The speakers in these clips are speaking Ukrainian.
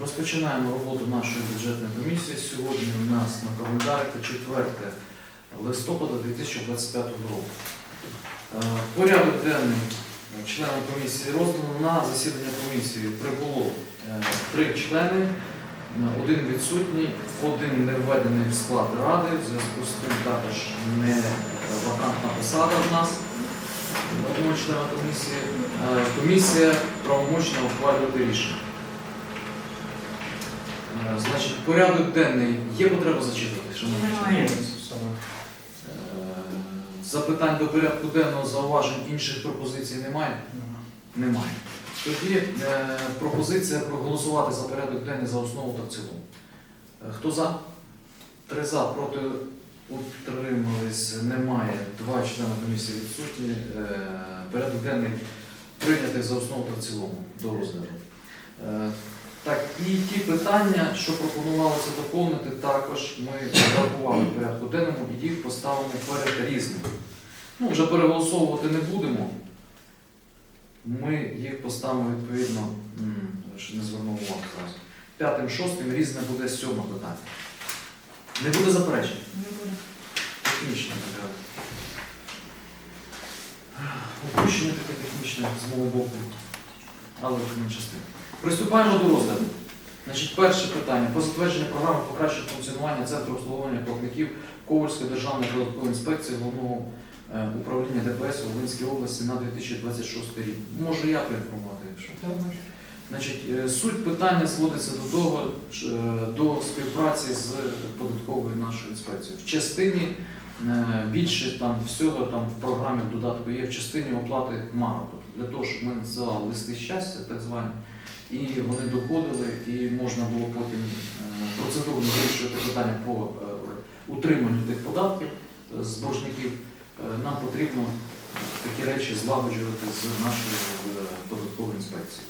Розпочинаємо роботу нашої бюджетної комісії. Сьогодні у нас на календарі 4 листопада 2025 року. Е, Порядок денний е, членам комісії роздано. На засідання комісії прибуло е, три члени, один відсутній, один не введений в склад ради. В зв'язку з тим також не вакантна посада в нас. Одного члена комісії. Комісія правомочна ухвалювати рішення. Е, Значить, порядок денний є потреба зачитувати, шановні Немає. Е, Запитань до порядку денного зауважень інших пропозицій немає? Немає. Тоді е, пропозиція проголосувати за порядок денний за основу та в цілому. Е, Хто за? Три за, проти утримались немає. Два члени комісії відсутні. Е, Порядок денний прийнятий за основу та в цілому до розгляду. Е, Так, і ті питання, що пропонувалося доповнити, також ми врахували в порядку денному і їх поставимо перед різним. Ну, вже переголосовувати не будемо. Ми їх поставимо відповідно, ще не звернув увагу зразу. П'ятим, шостим різне буде сьоме питання. Не буде заперечень. Не буде. Технічне таке. Опущення таке технічне з мого боку, але в тим. Приступаємо до розгляду. Значить, перше питання про затвердження програми покращення функціонування Центру обслуговування платників Ковальської державної податкової інспекції головного е, управління ДПС у Волинській області на 2026 рік. Можу я проінформувати, якщо. Значить, е, суть питання зводиться до того, е, до співпраці з податковою нашою інспекцією. В частині більше там всього там в програмі в додатку є в частині оплати. Тобто Для того, щоб ми надсилали листи щастя, так звані, і вони доходили, і можна було потім е, процедурно вирішувати питання по е, утриманню тих податків е, з боржників. Нам потрібно такі речі злагоджувати з нашою податковою інспекцією.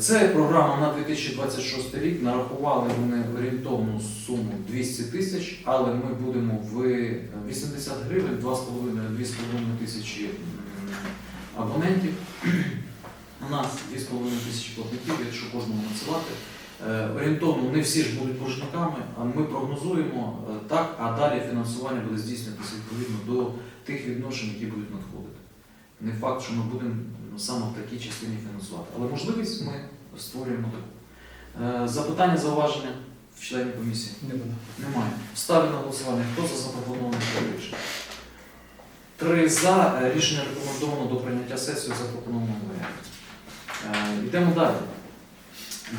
Це програма на 2026 рік. Нарахували вони орієнтовну суму 200 тисяч, але ми будемо в 80 гривень, 2,5-2,5 тисячі абонентів. У нас 2,5 тисячі платників, якщо кожному надсилати. Е, Орієнтовно не всі ж будуть боржниками, а ми прогнозуємо е, так, а далі фінансування буде здійснюватися відповідно до тих відношень, які будуть надходити. Не факт, що ми будемо ну, саме в такій частині фінансувати. Але можливість ми створюємо таку. Е, Запитання, зауваження в членів комісії? Немає. Ставлю на голосування. Хто за запропонований рішення? Три за. Рішення рекомендовано до прийняття сесії в запропонованому варіанті. Е, Йдемо далі.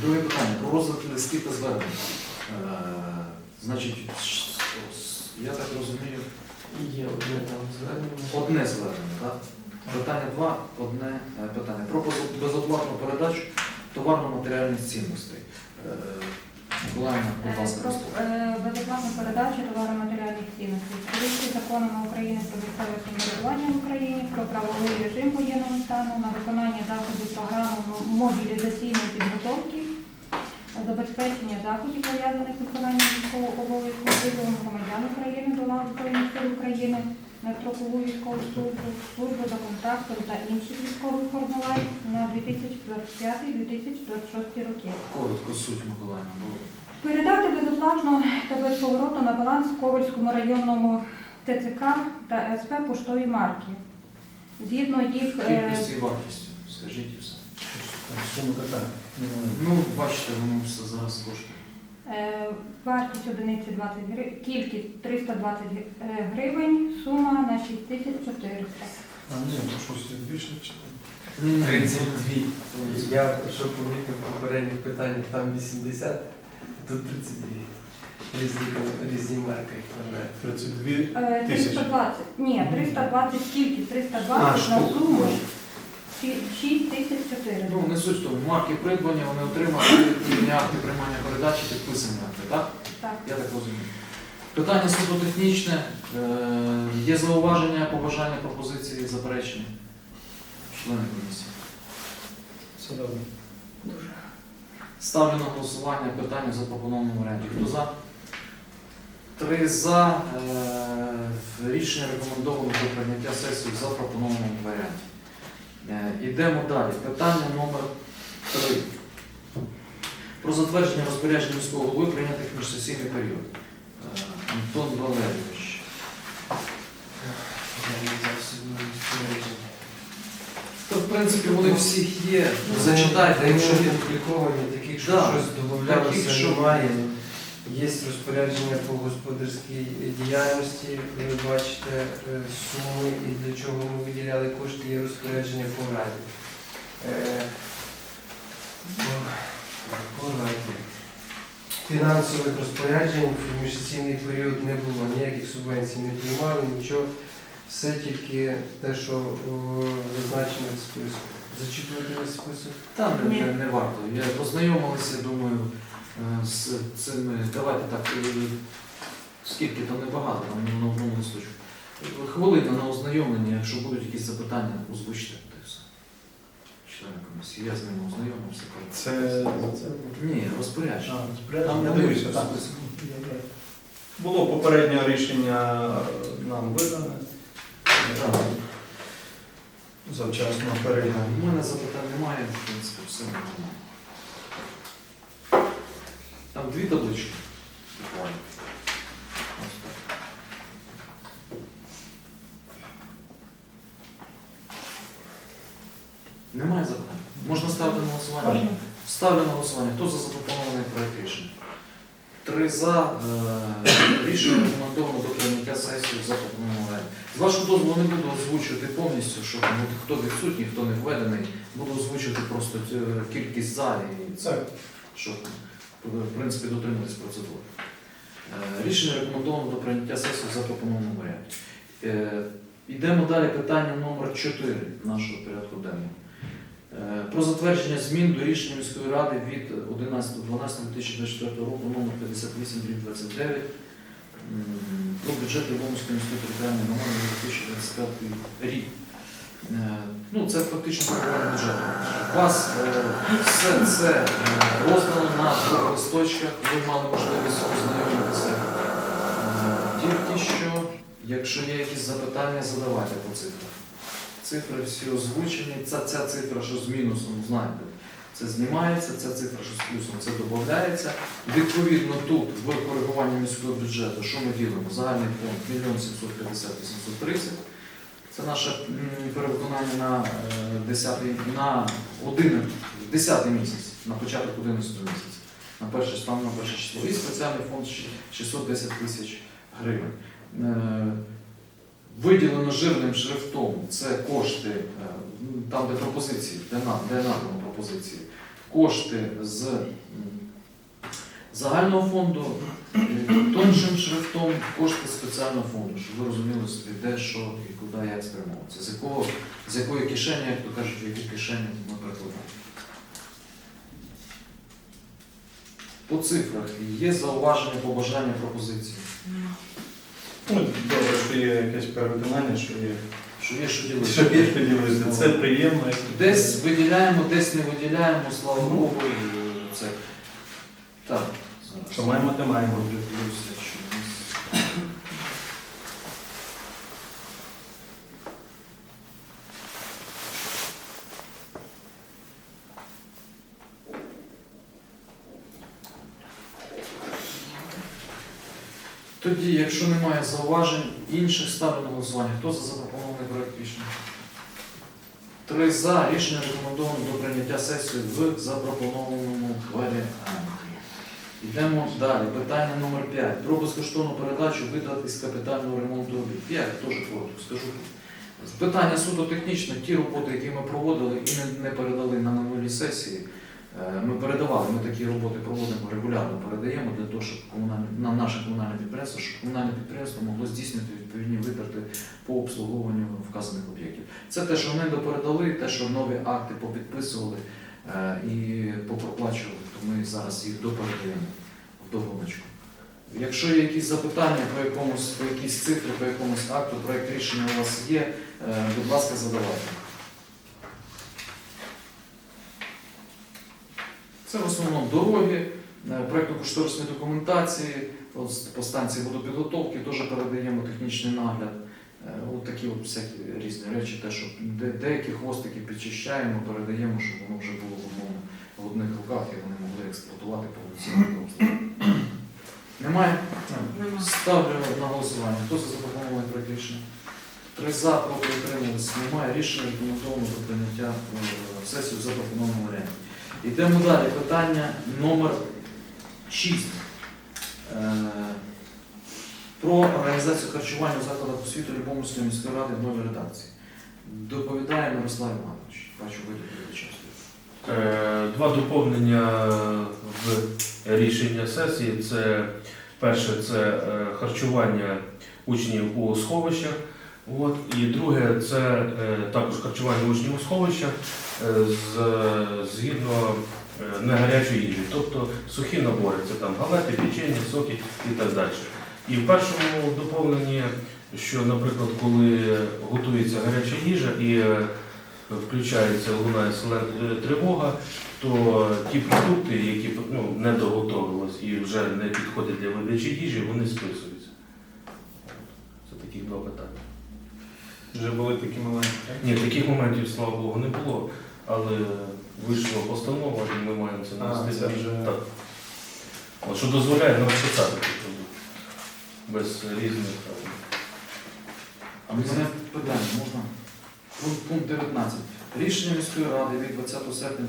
Друге питання. Про розвиток листів та звернень. Е, Значить, я так розумію, Є одне там звернення. одне звернення, так? Питання два, одне е, питання. Про безо- безоплатну передачу товарно-матеріальних цінностей. Е, Миколаївна, будь ласка, Про виступайте. е, безоплатну передачу товаро-матеріальних цінностей. Відповідно законами України про місцеве самоврядування в Україні, про правовий режим воєнного стану на виконання заходів програми мобілізаційної підготовки, забезпечення заходів, пов'язаних з виконанням військового обов'язку визовом громадян України до лав Збройних сил України на строкову військову службу, службу за контрактом та інших військових формувань на 2025-2026 роки. Коротко суть Миколаївна. бо Передати безоплатно та без повороту на баланс Ковальському районному ТЦК та СП поштові марки. Згідно їх е, Кількістю і вартістю, скажіть і все. Ну, бачите, воно все зараз коштує. Е, вартість одиниці 20 гривень, кількість 320 гривень, сума на 6400. А ні, то щось більше чи 32. Я що помітив в попередніх питаннях, там 80, тут 32. Різні, різні марки. 32 Е, Тисячі. 320, ні, 320 кількість, 320 на суму 6400. Ну, не суть тому. Марки придбання, вони отримали і акти приймання передачі, підписані акти, так? Так. Я так розумію. Питання суто технічне. Е, Є зауваження, побажання, пропозиції, заперечення? Члени комісії. Все добре. Ставлю на голосування питання в запропонованому варіанті. Хто за? Три за. Е, Рішення рекомендовано до прийняття сесії в запропонованому варіанті. Е, Йдемо далі. Питання номер три. Про затвердження розпорядження міського голови прийнятих міжсесійний період. Е, Антон Валерійович. То, в принципі, вони у всіх є. Ну, Зачитайте, якщо є. таких, що щось додавалося, немає. Є розпорядження по господарській діяльності, ви бачите е, суми і для чого ми виділяли кошти, є розпорядження по раді. Е, по- раді. Фінансових розпоряджень в міжсесійний період не було, ніяких субвенцій не приймали, нічого. Все тільки те, що зазначено в списку. Зачитувати список? Там не, не, варто. Я познайомилася, думаю, е, з цими. Давайте так, е, скільки там небагато, там на одному листочку. Хвилина на ознайомлення, якщо будуть якісь запитання, озвучте все. Члени комісії, я з ними ознайомився. Це, це Ні, розпорядження. Там Я вони дивлюся, в так. Було попереднє рішення нам видане. Так. Завчасно перейдемо. У мене запитань немає, в принципі, все нормально. Там дві таблички. буквально. Ось так. Немає запитань. Можна ставити на голосування? Ставлю на голосування. Хто за запропонований проект рішення? Три за. Е, Рішення рекомендовано до прийняття сесії в запропонованому варіанті. З вашого дозволу не буду озвучувати повністю, що от хто відсутній, хто не введений. Буду озвучувати просто цю кількість за і це, щоб в принципі дотримуватись процедури. Е, Рішення рекомендовано до прийняття сесії в запропонованому варіанті. Е, Йдемо далі. Питання номер 4 нашого порядку денного. Е, Про затвердження змін до рішення міської ради від 11.12.2024 року номер 58 м, про бюджет Львовської міської територіальної громади на 2025 рік. Ну, це фактично формування бюджету. У вас е, все це е, роздано на листочках, ви мали можливість ознайомитися. Е, Тільки що, якщо є якісь запитання, задавайте по цифрах. Цифри всі озвучені. Ця, ця цифра, що з мінусом, знаєте, це знімається, ця цифра, що з плюсом, це додається. Відповідно, тут в коригуванні міського бюджету, що ми ділимо? Загальний фонд 1 750 830. Це наше перевиконання на 10 на 1, 10 місяць, на початок 11 місяця. На перше стан на перше число. І спеціальний фонд 610 тисяч гривень. Е, Виділено жирним шрифтом це кошти, е, там де пропозиції, де, на, де надано пропозиції. Кошти з загального фонду, е, тоншим шрифтом кошти спеціального фонду, щоб ви розуміли собі, де, що і куди як спрямовується. З якого, з якої кишені, як то кажуть, в які кишені ми прикладаємо. По цифрах є зауваження, побажання, пропозиції. Ну, добре, що є якесь переконання, що є. Що є, що ділити. Що є що поділитися. Це приємно. Десь виділяємо, десь не виділяємо, слава Богу, це. Так. Що маємо, те маємо. Тоді, якщо немає зауважень, інших ставлю на голосування. Хто за запропонований проект рішення? Три за. Рішення рекомендовано до прийняття сесії в запропонованому варіанті. Йдемо далі. Питання номер 5. Про безкоштовну передачу витрат із капітального ремонту робіт. 5, теж коротко скажу. Питання суто технічне. Ті роботи, які ми проводили і не, передали на минулій сесії, е, ми передавали, ми такі роботи проводимо регулярно, передаємо для того, щоб комунальне, на наше комунальне підприємство, щоб комунальне підприємство могло здійснити відповідні витрати по обслуговуванню вказаних об'єктів. Це те, що ми допередали, те, що нові акти попідписували е, і попроплачували, ми зараз їх допередаємо в догоночку. Якщо є якісь запитання по якомусь, по якійсь цифрі, по якомусь акту, проєкт рішення у вас є, е, будь ласка, задавайте. Це в основному дороги, е, проєктно-кошторисні документації, по станції водопідготовки теж передаємо технічний нагляд. Е, От такі от всякі різні речі, те, що деякі хвостики підчищаємо, передаємо, щоб воно вже було в одному в одних руках і вони могли експлуатувати повноцінний обстріл. Немає? Ставлю на голосування. Хто за запропонований проект рішення? Три за, проти утримались. Немає рішення рекомендовано до прийняття е, сесії в запропонованому варіанті. Йдемо далі. Питання номер 6. Про організацію харчування у закладах освіти Любомирської міської ради в новій редакції. Доповідає Мирослав Іванович. Бачу, ви доповідача. Е, Два доповнення в рішення сесії. Це перше це е, харчування учнів у сховищах. От, і друге це е, також харчування учнів у сховищах згідно е, негарячої їжі, тобто сухі набори, це там галети, печення, соки і так далі. І в першому доповненні, що, наприклад, коли готується гаряча їжа і включається лунає тривога, то ті продукти, які ну, не доготовились і вже не підходять для видачі їжі, вони списуються. Це такі два питання. Вже були такі маленькі. Ні, таких моментів, слава Богу, не було, але вийшла постанова, і ми маємо це А, вже- Так. От, що дозволяє нам продукти. Без різних. А мене питання можна? Пункт, пункт 19. Рішення міської ради від 20 серпня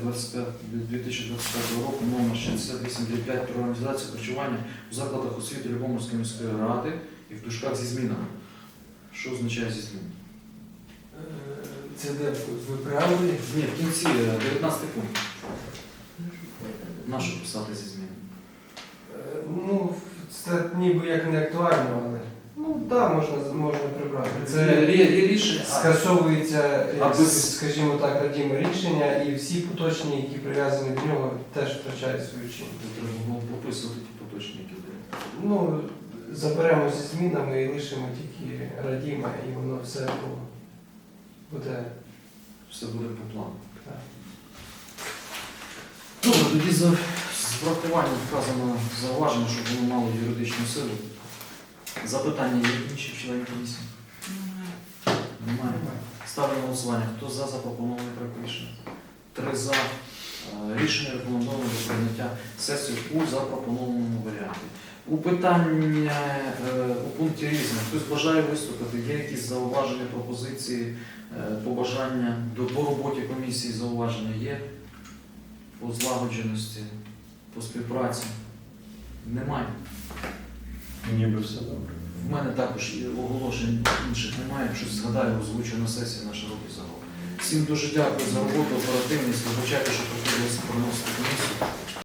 2025 року номер 6895 про організацію харчування у закладах освіти Любомирської міської ради і в дужках зі змінами. Що означає зі змінами? Е, Це де ви правили? Ні, в кінці е, 19 пункт. Нащо писати зі змінами? Е, Ну, це ніби як не актуально, але так, можна, можна прибрати. Це рішення. скасовується, е, А без- скажімо так, радіме рішення, і всі поточні, які прив'язані до нього, теж втрачають свою чинність. Треба було пописувати ті поточні, які були. Ну, заберемо зі змінами і лишимо тільки радіма, і воно все буде. Все буде по плану. Так. Добре, тоді за, з врахуванням вказано зауваження, щоб воно мало юридичну силу. Запитання є інші членів комісії? Немає. Ставлю на голосування. Хто за запропонований проект рішення? Три за. Е, Рішення рекомендовано до прийняття сесії у запропонованому варіанті. У питанні е, у пункті різне. Хтось бажає виступити? Є якісь зауваження, пропозиції, е, побажання до по роботі комісії зауваження є? По злагодженості, по співпраці? Немає. Ніби все добре. В мене також оголошень інших немає. Якщо згадаю, озвучу на сесії на широкий загал. Всім дуже дякую за роботу, оперативність. Вибачайте, що приходилося проносити комісію.